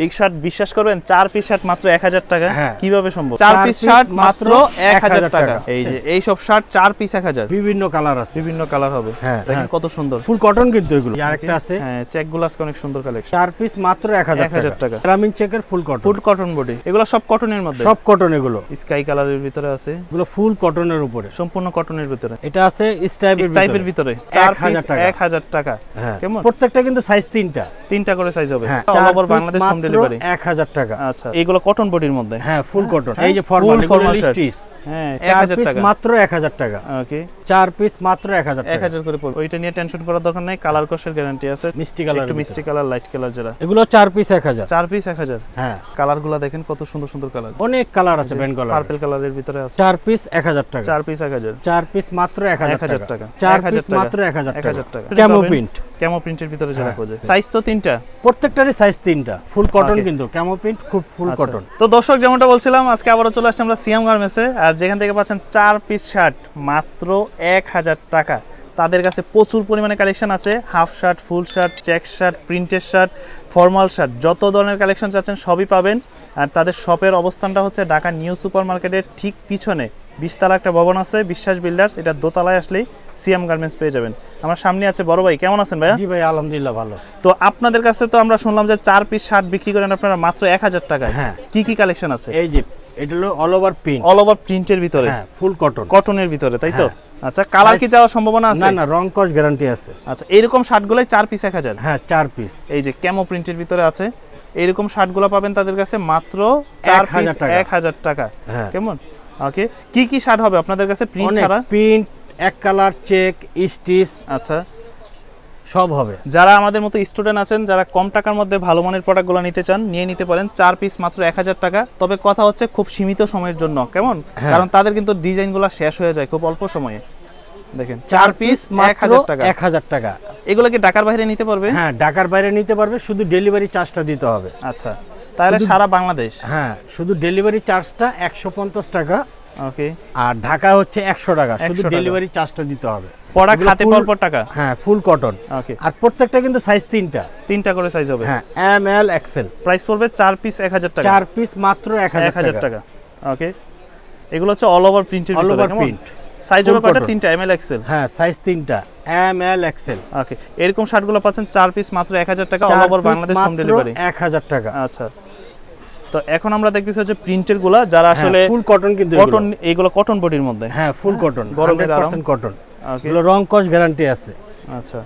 এই শার্ট বিশ্বাস করবেন চার পিস শার্ট মাত্র এক হাজার টাকা। হ্যাঁ। কীভাবে সম্ভব? চার পিস শার্ট মাত্র এক হাজার টাকা। এই যে এই সব শার্ট চার পিস এক হাজার। বিভিন্ন কালার আছে। বিভিন্ন কালার হবে। হ্যাঁ, হ্যাঁ। কত সুন্দর। ফুল কটন কিন্তু এগুলো। আরেকটা আছে। হ্যাঁ চেকগুলো আজকে অনেক সুন্দর কালেকশন চার পিস মাত্র এক হাজার টাকা। গ্রামীণ চেকের full cotton full cotton body এগুলো সব কটনের মধ্যে? সব কটন এগুলো। স্কাই কালারের ভিতরে আছে। এগুলো ফুল কটনের উপরে। সম্পূর্ণ কটনের ভিতরে। এটা আছে স্টাইপের টাইপের ভিতরে। চার পিস এক হাজার টাকা। কেমন? প্রত্যেকটা কিন্তু সাইজ তিনটা। তিনটা করে সাইজ হবে। অল ওভার বাংলাদেশ ডেলিভারি এক হাজার টাকা আচ্ছা এইগুলো কটন বডির মধ্যে হ্যাঁ ফুল কটন হ্যাঁ, এই যে full ফর্মাল স্টিচ হ্যাঁ এক চার হাজার পিস টাকা মাত্র এক হাজার টাকা ওকে চার পিস মাত্র এক হাজার এক টাকা হাজার করে পড়বে ওইটা নিয়ে টেনশন করার দরকার নেই কালার কষের গ্যারান্টি আছে মিষ্টি কালার একটু মিষ্টি কালার লাইট কালার যারা এগুলো চার পিস এক হাজার চার পিস এক হাজার হ্যাঁ কালারগুলা দেখেন কত সুন্দর সুন্দর কালার অনেক কালার আছে কালার পার্পল কালারের ভিতরে আছে চার পিস এক হাজার টাকা চার পিস এক হাজার চার পিস মাত্র এক হাজার 1000 টাকা। চার 1000 পিস মাত্র এক হাজার 1000 টাকা। টাকা ক্যামো প্রিন্ট ক্যামো প্রিন্টের ভিতরে যারা হ্যাঁ। খোঁজে। সাইজ তো তিনটা। প্রত্যেকটারই সাইজ তিনটা। ফুল কটন কিন্তু ক্যামো প্রিন্ট খুব ফুল আচ্ছা। কটন তো দর্শক যেমনটা বলছিলাম আজকে আবারও চলে আসছি আমরা সিএম গার্মেন্টসে আর যেখান থেকে পাচ্ছেন চার পিস শার্ট মাত্র এক হাজার টাকা। তাদের কাছে প্রচুর পরিমাণে কালেকশন আছে। Half shirt full shirt check shirt প্রিন্টের শার্ট ফর্মাল শার্ট যত ধরনের কালেকশন চাচ্ছেন সবই পাবেন। আর তাদের শপের অবস্থানটা হচ্ছে ঢাকা নিউ সুপার মার্কেটের ঠিক পিছনে। বিশতলা একটা ভবন আছে বিশ্বাস বিল্ডার্স এটা দোতলায় আসলেই সিএম গার্মেন্টস পেয়ে যাবেন। আমার সামনে আছে বড় ভাই কেমন আছেন ভাইয়া? জি ভাই আলহামদুলিল্লাহ ভালো। তো আপনাদের কাছে তো আমরা শুনলাম যে চার পিস শার্ট বিক্রি করেন আপনারা মাত্র এক হাজার টাকায়। হ্যাঁ। কি কি কালেকশন আছে? এই যে এটা হলো all over print all over প্রিন্টের ভিতরে? হ্যাঁ ফুল কটন কটনের ভিতরে তাই তো? হ্যাঁ। আচ্ছা কালার কি যাওয়ার সম্ভাবনা আছে? না না রং কস গ্যারান্টি আছে। আচ্ছা এরকম শার্টগুলাই চার পিস এক হাজার? হ্যাঁ চার পিস এই যে ক্যামো প্রিন্টের ভিতরে আছে এইরকম শার্টগুলো পাবেন তাদের কাছে মাত্র চার পিস 1000 টাকা। এক হাজার টাকা। হ্যাঁ। কেমন? ওকে কি কি শার্ট হবে আপনাদের কাছে? প্রিন্ট ছাড়া? প্রিন্ট এক কালার চেক স্টিচ আচ্ছা। সব হবে। যারা আমাদের মতো স্টুডেন্ট আছেন যারা কম টাকার মধ্যে ভালো মানের প্রোডাক্টগুলো নিতে চান নিয়ে নিতে পারেন। চার পিস মাত্র এক হাজার টাকা। তবে কথা হচ্ছে খুব সীমিত সময়ের জন্য। কেমন? হ্যাঁ। কারণ তাদের কিন্তু ডিজাইনগুলো শেষ হয়ে যায় খুব অল্প সময়ে। দেখেন চার পিস এক হাজার টাকা। এক হাজার টাকা। এগুলো কি ঢাকার বাইরে নিতে পারবে? হ্যাঁ ঢাকার বাইরে নিতে পারবে শুধু ডেলিভারি চার্জটা দিতে হবে। আচ্ছা। তাহলে সারা বাংলাদেশ? হ্যাঁ শুধু ডেলিভারি চার্জটা একশো পঞ্চাশ টাকা ওকে। আর ঢাকা হচ্ছে একশো টাকা শুধু ডেলিভারি চার্জটা দিতে হবে। পড়া খাতে পর টাকা? হ্যাঁ ফুল কটন ওকে। আর প্রত্যেকটা কিন্তু সাইজ তিনটা। তিনটা করে সাইজ হবে? হ্যাঁ এম এল এক্সেল প্রাইস পড়বে চার পিস এক হাজার টাকা। চার পিস মাত্র এক হাজার টাকা। টাকা ওকে। এগুলো হচ্ছে অল ওভার প্রিন্টের অল ওভার প্রিন্ট সাইজ হবে কয়টা? তিনটা এম এল এক্সেল হ্যাঁ সাইজ তিনটা এম এল এক্সেল ওকে এরকম শার্টগুলো পাচ্ছেন চার পিস মাত্র এক হাজার টাকা all over Bangladesh home delivery এক হাজার টাকা। আচ্ছা তো এখন আমরা দেখতেছি হচ্ছে প্রিন্টেরগুলা যারা আসলে ফুল কটন হ্যাঁ, কিন্তু কটন এইগুলো কটন বডির মধ্যে। হ্যাঁ ফুল কটন গরমের হান্ড্রেড আরাম। পার্সেন্ট কটন এগুলো রং কস গ্যারান্টি আছে। আচ্ছা।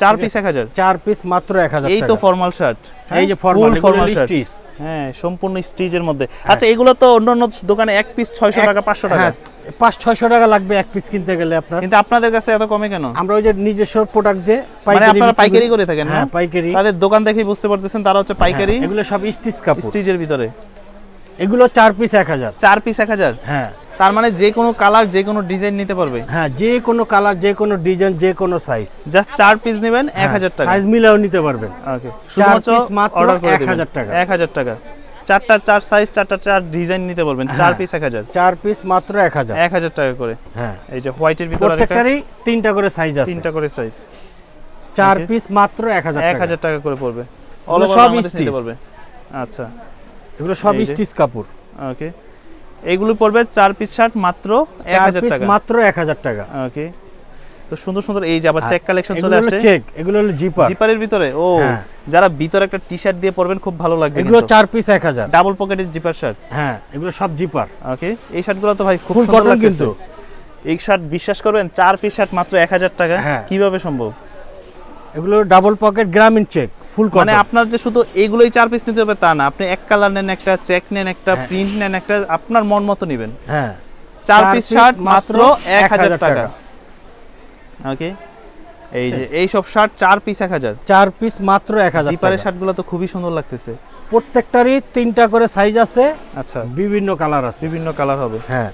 চার পিস এক হাজার। চার পিস মাত্র এক হাজার এই তো ফর্মাল শার্ট এই যে ফর্মাল ফর্মাল স্টিচ হ্যাঁ সম্পূর্ণ স্টিচের মধ্যে। আচ্ছা এগুলো তো অন্যান্য দোকানে এক পিস ছয়শো টাকা পাঁচশো টাকা। হ্যাঁ পাঁচ ছয়শো টাকা লাগবে এক পিস কিনতে গেলে আপনার। কিন্তু আপনাদের কাছে এত কমে কেন? আমরা ওই যে নিজস্ব প্রোডাক্ট যে মানে আপনারা পাইকারি করে থাকেন হ্যাঁ পাইকারি। তাদের দোকান দেখেই বুঝতে পারতেছেন তারা হচ্ছে পাইকারি হ্যাঁ, এগুলো সব স্টিচ কাপড়। স্টিচের ভিতরে। এগুলো চার পিস এক হাজার। চার পিস এক হাজার? হ্যাঁ। তার মানে যে কোনো কালার যে কোনো ডিজাইন নিতে পারবে? হ্যাঁ যে কোনো কালার যে কোনো ডিজাইন যে কোনো সাইজ জাস্ট চার পিস নেবেন এক হাজার টাকা। সাইজ মিলাও নিতে পারবেন। ওকে চার মাত্র 1000 টাকা। এক হাজার টাকা। চারটা চার সাইজ চারটা চার ডিজাইন নিতে পারবেন চার হ্যাঁ। পিস এক হাজার। চার পিস মাত্র এক হাজার। এক হাজার টাকা করে। হ্যাঁ। এই যে হোয়াইটের ভিতরে প্রত্যেকটারই তিনটা করে সাইজ আছে। তিনটা করে সাইজ চার পিস মাত্র এক হাজার এক টাকা। হাজার টাকা করে পড়বে। সব পারবে। আচ্ছা। এগুলো সব স্টিচ কাপড়। ওকে এগুলো পড়বে চার পিস শার্ট মাত্র এক হাজার টাকা। মাত্র এক হাজার টাকা। ওকে তো সুন্দর সুন্দর এই যে আবার চেক কালেকশন চলে আসছে। চেক এগুলো হলো জিপার জিপারের ভিতরে? ও হ্যাঁ। যারা ভিতরে একটা টি শার্ট দিয়ে পরবেন খুব ভালো লাগবে এগুলো চার পিস এক হাজার। ডাবল পকেটের জিপার শার্ট হ্যাঁ এগুলো সব জিপার ওকে এই শার্টগুলো তো ভাই খুব সুন্দর কটন কিন্তু। এই শার্ট বিশ্বাস করবেন চার পিস শার্ট মাত্র এক হাজার টাকা। হ্যাঁ। কীভাবে সম্ভব? এগুলো double pocket Grameen check full মানে আপনার যে শুধু এগুলোই চার পিস নিতে হবে তা না আপনি এক কালার নেন একটা চেক নেন একটা হ্যাঁ। প্রিন্ট নেন একটা আপনার মন মতো নেবেন। হ্যাঁ। চার পিস শার্ট মাত্র এক হাজার 1000 টাকা। ওকে এই যে এই সব শার্ট চার পিস এক হাজার। চার পিস মাত্র এক হাজার জিপারের। শার্টগুলো তো খুবই সুন্দর লাগতেছে। প্রত্যেকটারই তিনটা করে সাইজ আছে আচ্ছা। বিভিন্ন কালার আছে। বিভিন্ন কালার হবে। হ্যাঁ।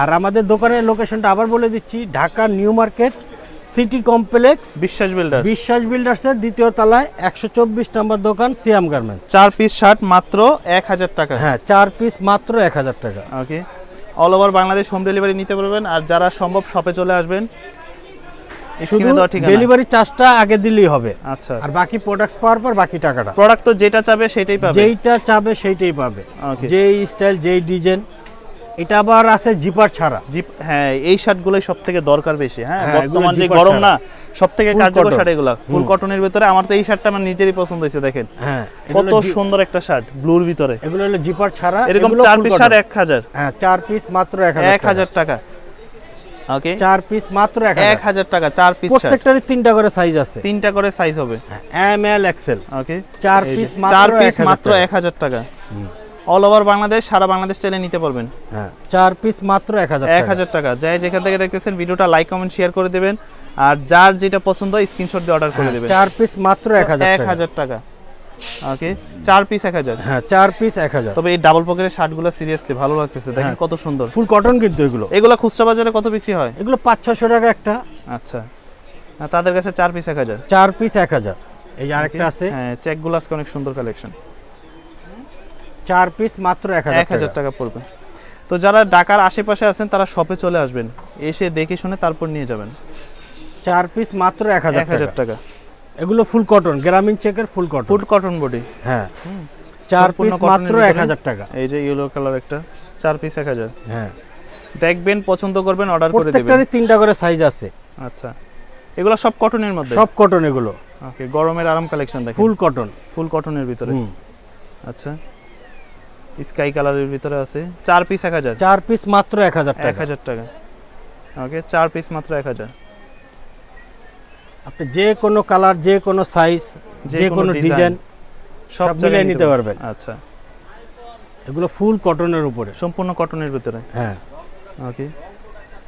আর আমাদের দোকানের লোকেশনটা আবার বলে দিচ্ছি Dhaka New Market city complex Biswas builder Biswas বিল্ডার্সের দ্বিতীয় তলায় একশো চব্বিশ নম্বর দোকান সিয়াম গার্মেন্টস। চার পিস শার্ট মাত্র এক হাজার টাকা। হ্যাঁ চার পিস মাত্র এক হাজার টাকা। Okay all over Bangladesh home delivery নিতে পারবেন আর যারা সম্ভব শপে চলে আসবেন শুধু ডেলিভারি চার্জটা আগে দিলেই হবে। আচ্ছা। আর বাকি প্রোডাক্টস পাওয়ার পর বাকি টাকাটা। প্রোডাক্ট তো যেটা চাবে সেটাই পাবে। যেইটা চাবে সেইটাই পাবে. যেই স্টাইল যেই ডিজাইন এটা আবার আছে জিপার ছাড়া। জিপ হ্যাঁ এই শার্টগুলোই সব থেকে দরকার বেশি হ্যাঁ হ্যাঁ, বর্তমান যে গরম না সব থেকে কার্যকর শার্ট এগুলো ফুল কটনের ভিতরে আমার তো এই শার্টটা আমার নিজেরই পছন্দ হয়েছে দেখেন। হ্যাঁ কত সুন্দর একটা শার্ট ব্লুর ভিতরে। এগুলো হলো জিপার ছাড়া এরকম চার পিস। শার্ট এক হাজার। হ্যাঁ চার পিস মাত্র এক হাজার টাকা। ওকে চার পিস মাত্র এক এক হাজার হাজার টাকা চার পিস প্রত্যেকটারই তিনটা করে সাইজ আছে। তিনটা করে সাইজ হবে। এম এল এক্সেল ওকে চার piece মাত্র চার পিস 1000 মাত্র টাকা। এক হাজার টাকা। অল ওভার বাংলাদেশ সারা বাংলাদেশ চাইলে নিতে পারবেন। হ্যাঁ চার পিস মাত্র এক হাজার এক হাজার টাকা। যাই যেখান থেকে দেখতেছেন ভিডিওটা লাইক কমেন্ট শেয়ার করে দেবেন। আর যার যেটা পছন্দ হয় স্ক্রিনশট দিয়ে অর্ডার করে দেবেন। চার পিস মাত্র এক হাজার এক টাকা হাজার টাকা। ওকে চার পিস এক হাজার। হ্যাঁ চার পিস এক হাজার। তবে এই ডাবল পকেটের শার্টগুলো সিরিয়াসলি ভালো লাগতেছে দেখেন কত সুন্দর। ফুল কটন কিন্তু এগুলো। এগুলো খুচরা বাজারে কত বিক্রি হয়? এগুলো পাঁচ ছশো টাকা একটা। আচ্ছা। তাদের কাছে চার পিস এক হাজার। চার পিস এক হাজার। এই আরেকটা আছে। হ্যাঁ চেকগুলো আজকে অনেক সুন্দর কালেকশন চার পিস মাত্র এক হাজার টাকা। পড়বে। তো যারা ঢাকার আশেপাশে আছেন তারা শপে চলে আসবেন। এসে দেখে শুনে তারপর নিয়ে যাবেন। চার পিস মাত্র এক হাজার টাকা। এগুলো ফুল কটন গ্রামীণ চেকের full cotton full cotton body হ্যাঁ। চার পিস মাত্র এক হাজার টাকা। এই যে ইয়েলো কালার একটা চার পিস এক হাজার। হ্যাঁ। দেখবেন পছন্দ করবেন অর্ডার করে দেবেন। প্রত্যেকটারই তিনটা করে সাইজ আছে। আচ্ছা। এগুলো সব কটনের মধ্যে? সব কটন এগুলো। ওকে গরমের আরাম কালেকশন দেখেন। ফুল কটন ফুল কটনের ভিতরে। আচ্ছা। স্কাই কালারের ভিতরে আছে। চার পিস এক হাজার। চার পিস মাত্র এক হাজার এক হাজার টাকা। ওকে চার পিস মাত্র এক হাজার। আপনি যে কোনো কালার যে কোনো সাইজ যে কোনো ডিজাইন সব মিলিয়ে নিতে পারবেন। আচ্ছা। এগুলো ফুল কটনের উপরে। সম্পূর্ণ কটনের ভিতরে? হ্যাঁ। ওকে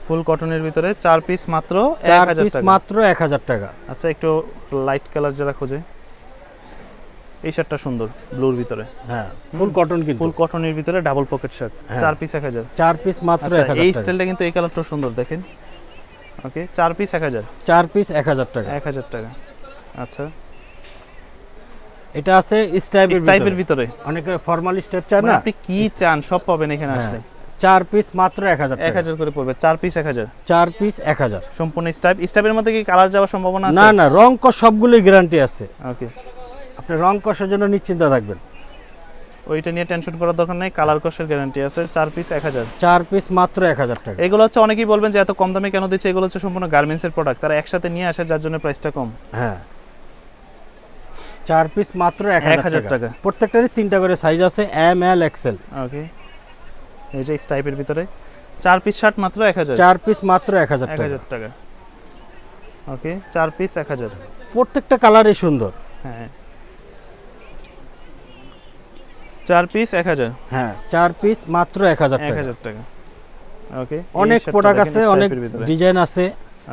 ফুল কটনের ভিতরে চার পিস মাত্র চার পিস মাত্র এক হাজার টাকা। আচ্ছা একটু লাইট কালার যারা খোঁজে। এই শার্টটা সুন্দর ব্লুর ভিতরে। হ্যাঁ ফুল কটন কিন্তু। ফুল কটনের ভিতরে ডাবল পকেট শার্ট। চার পিস এক হাজার। চার পিস মাত্র আচ্ছা এই স্টাইলটা কিন্তু এই কালারটা সুন্দর দেখেন। ওকে চার পিস এক হাজার। চার পিস এক হাজার টাকা। এক হাজার টাকা। আচ্ছা। এটা আছে স্টাইপের টাইপের ভিতরে। ভিতরে। অনেকে ফর্মাল স্টেপ চায় মানে না? আপনি কি চান সব পাবেন এখানে হ্যাঁ। আসলে। চার পিস মাত্র এক হাজার এক টাকা হাজার করে পড়বে চার পিস এক হাজার। চার পিস এক হাজার। সম্পূর্ণ স্টাইপ স্টাইপের মধ্যে কি কালার যাওয়ার সম্ভাবনা আছে? না না রং কস সবগুলোই গ্যারান্টি আছে। ওকে আপনি রং কষের জন্য নিশ্চিন্ত থাকবেন। ওইটা নিয়ে টেনশন করার দরকার নেই কালার কষের গ্যারান্টি আছে চার পিস এক হাজার। চার পিস মাত্র এক হাজার টাকা। এগুলো হচ্ছে অনেকেই বলবেন যে এত কম দামে কেন দিচ্ছে এগুলো হচ্ছে সম্পূর্ণ গার্মেন্টসের প্রোডাক্ট তারা একসাথে নিয়ে আসে যার জন্য প্রাইসটা কম। হ্যাঁ। চার পিস মাত্র এক হাজার টাকা। প্রত্যেকটারই তিনটা করে সাইজ আছে এম এল এক্সেল ওকে এই যে স্টাইপের ভিতরে চার পিস শার্ট মাত্র এক হাজার। চার পিস মাত্র এক হাজার টাকা। ওকে চার পিস এক হাজার। প্রত্যেকটা কালারই সুন্দর। হ্যাঁ। চার পিস এক হাজার? হ্যাঁ চার পিস মাত্র এক হাজার এক টাকা। ওকে অনেক প্রোডাক্ট আছে অনেক ডিজাইন আছে।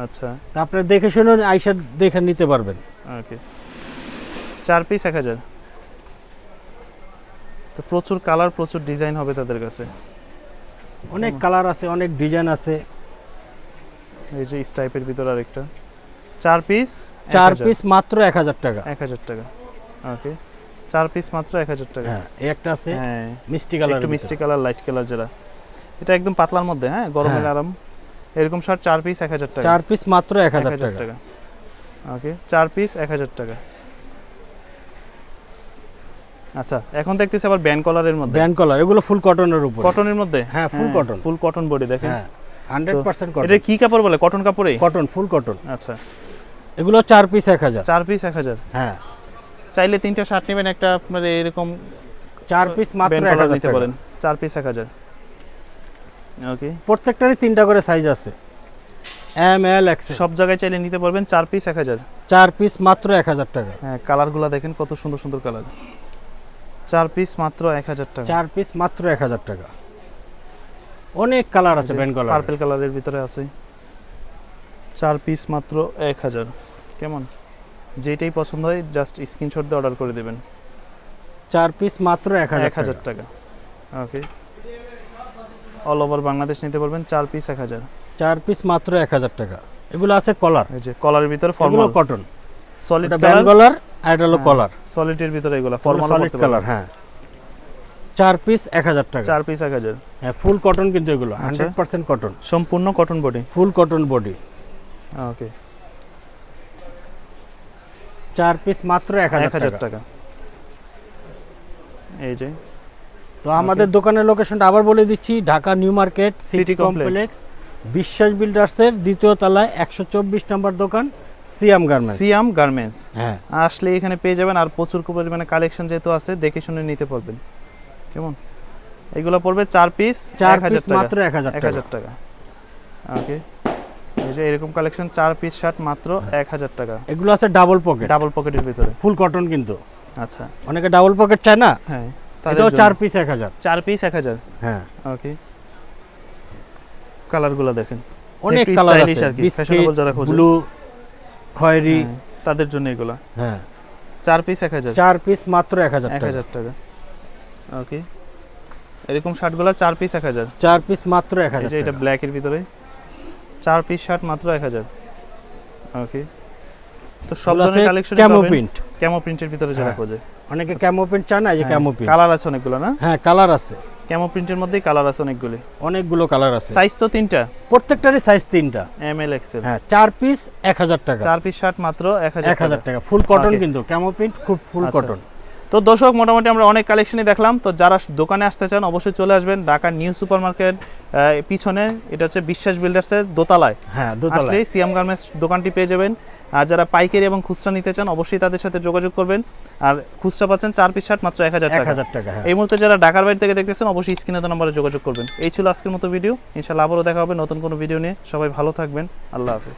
আচ্ছা। তা আপনি দেখে শুনে আইসা দেখে নিতে পারবেন। ওকে চার পিস এক হাজার। তো প্রচুর কালার প্রচুর ডিজাইন হবে তাদের কাছে। অনেক কালার আছে অনেক ডিজাইন আছে। এই যে স্টাইপের ভিতর আরেকটা। চার পিস চার পিস মাত্র এক হাজার টাকা। এক হাজার টাকা। ওকে চার পিস মাত্র এক হাজার টাকা। হ্যাঁ একটা আছে হ্যাঁ মিষ্টি কালার একটু মিষ্টি কালার লাইট কালার যেটা। এটা একদম পাতলার মধ্যে হ্যাঁ গরমের হ্যাঁ। আরাম। এরকম শার্ট চার পিস এক হাজার টাকা। চার পিস মাত্র এক হাজার টাকা। ওকে চার পিস এক হাজার টাকা। আচ্ছা এখন দেখতেছি আবার ব্যান্ড কলারের মধ্যে। ব্যান্ড কলার এগুলো ফুল কটনের উপর। কটনের মধ্যে? হ্যাঁ, full cotton। Full cotton body দেখেন। হ্যাঁ হান্ড্রেড পার্সেন্ট এটা কি কাপড় বলে? কটন কাপড়ে কটন ফুল কটন আচ্ছা। এগুলো চার পিস এক হাজার। চার পিস এক হাজার। হ্যাঁ। চাইলে তিনটা শার্ট নেবেন একটা আপনার এরকম চার পিস মাত্র এক হাজার নিতে পারেন চার পিস এক হাজার। ওকে প্রত্যেকটারই তিনটা করে সাইজ আছে। এম এল এক্সেল সব জায়গায় চাইলে নিতে পারবেন চার পিস এক হাজার। চার পিস মাত্র এক হাজার টাকা। হ্যাঁ কালারগুলো দেখেন কত সুন্দর সুন্দর কালার চার পিস মাত্র এক হাজার টাকা। চার পিস মাত্র এক হাজার টাকা। অনেক কালার আছে ব্যান্ড কলার পার্পল কালারের ভিতরে আছে। চার পিস মাত্র এক হাজার। কেমন? যেটাই পছন্দ হয় জাস্ট স্ক্রিনশট দিয়ে অর্ডার করে দেবেন। চার পিস মাত্র এক হাজার এক হাজার টাকা। ওকে অল ওভার বাংলাদেশ নিতে পারবেন চার পিস এক হাজার। চার পিস মাত্র এক হাজার টাকা। এগুলো আছে কলার এই যে কলারের ভিতরে formal cotton solid band collar আর এটা হলো কলার সলিডের ভিতরে এগুলো ফর্মাল সলিড কালার হ্যাঁ। চার পিস এক হাজার টাকা। চার পিস এক হাজার। হ্যাঁ ফুল কটন কিন্তু এগুলো। হান্ড্রেড পার্সেন্ট কটন সম্পূর্ণ cotton body full cotton body okay চার পিস মাত্র এক হাজার টাকা। এই যে। তো আমাদের দোকানের লোকেশনটা আবার বলে দিচ্ছি Dhaka new market city complex বিশ্বাস বিল্ডার্সের দ্বিতীয় তলায় একশো চব্বিশ নম্বর দোকান সিয়াম গার্মেন্টস সিয়াম গার্মেন্টস হ্যাঁ। আসলে এখানে পেয়ে যাবেন আর প্রচুর পরিমাণে কালেকশন যেহেতু আছে দেখে শুনে নিতে পারবেন। কেমন? এগুলো পড়বে চার পিস চার হাজার টাকা। মাত্র এক হাজার টাকা। ওকে এই যে এরকম কালেকশন চার পিস শার্ট মাত্র এক হাজার টাকা। এগুলো আছে ডাবল পকেট ডাবল পকেটের ভিতরে। ফুল কটন কিন্তু। আচ্ছা। অনেকে ডাবল পকেট চায় না? হ্যাঁ এটাও চার পিস এক হাজার। চার পিস এক হাজার। হ্যাঁ। ওকে কালারগুলো দেখেন। অনেক কালার আছে। বিস্কিট। ব্লু খয়েরি। হ্যাঁ, তাদের জন্য এগুলা। হ্যাঁ। চার পিস এক হাজার। চার পিস মাত্র এক হাজার এক হাজার টাকা। ওকে এরকম শার্টগুলো চার পিস এক হাজার। চার পিস মাত্র এক হাজার যে এটা। ব্ল্যাকের ভিতরে। চার পিস শার্ট মাত্র এক হাজার। ওকে তো সব ধরনের কালেকশন ক্যামো প্রিন্ট ক্যামো প্রিন্টের ভিতরে যারা হ্যাঁ। খোঁজে। অনেকে ক্যামো প্রিন্ট চায় না যে ক্যামো প্রিন্ট কালার আছে অনেকগুলো না? হ্যাঁ কালার আছে। ক্যামো প্রিন্টের মধ্যেই কালার আছে অনেকগুলি। অনেকগুলো কালার আছে। সাইজ তো তিনটা। প্রত্যেকটারই সাইজ তিনটা। এম এল এক্সেল হ্যাঁ চার পিস এক হাজার টাকা। চার পিস শার্ট মাত্র এক হাজার টাকা। ফুল কটন কিন্তু ক্যামো প্রিন্ট খুব ফুল আচ্ছা। কটন তো দর্শক মোটামুটি আমরা অনেক কালেকশনই দেখলাম। তো যারা দোকানে আসতে চান অবশ্যই চলে আসবেন ঢাকার নিউ সুপার মার্কেট পিছনে। এটা হচ্ছে বিশ্বাস বিল্ডার্সের দোতলায়। হ্যাঁ সিয়াম গার্মেন্টস দোকানটি পেয়ে যাবেন। আর যারা পাইকারি এবং খুচরা নিতে চান অবশ্যই তাদের সাথে যোগাযোগ করবেন। আর খুচরা পাচ্ছেন চার পিস শার্ট মাত্র এক হাজার এক টাকা হাজার টাকা হ্যাঁ। এই মুহূর্তে যারা ঢাকার বাইরে থেকে দেখতেছেন অবশ্যই স্ক্রিনে নম্বরে যোগাযোগ করবেন। এই ছিল আজকের মতো ভিডিও ইনশাল্লাহ আবারও দেখা হবে নতুন কোনো ভিডিও নিয়ে। সবাই ভালো থাকবেন। আল্লাহ হাফিজ।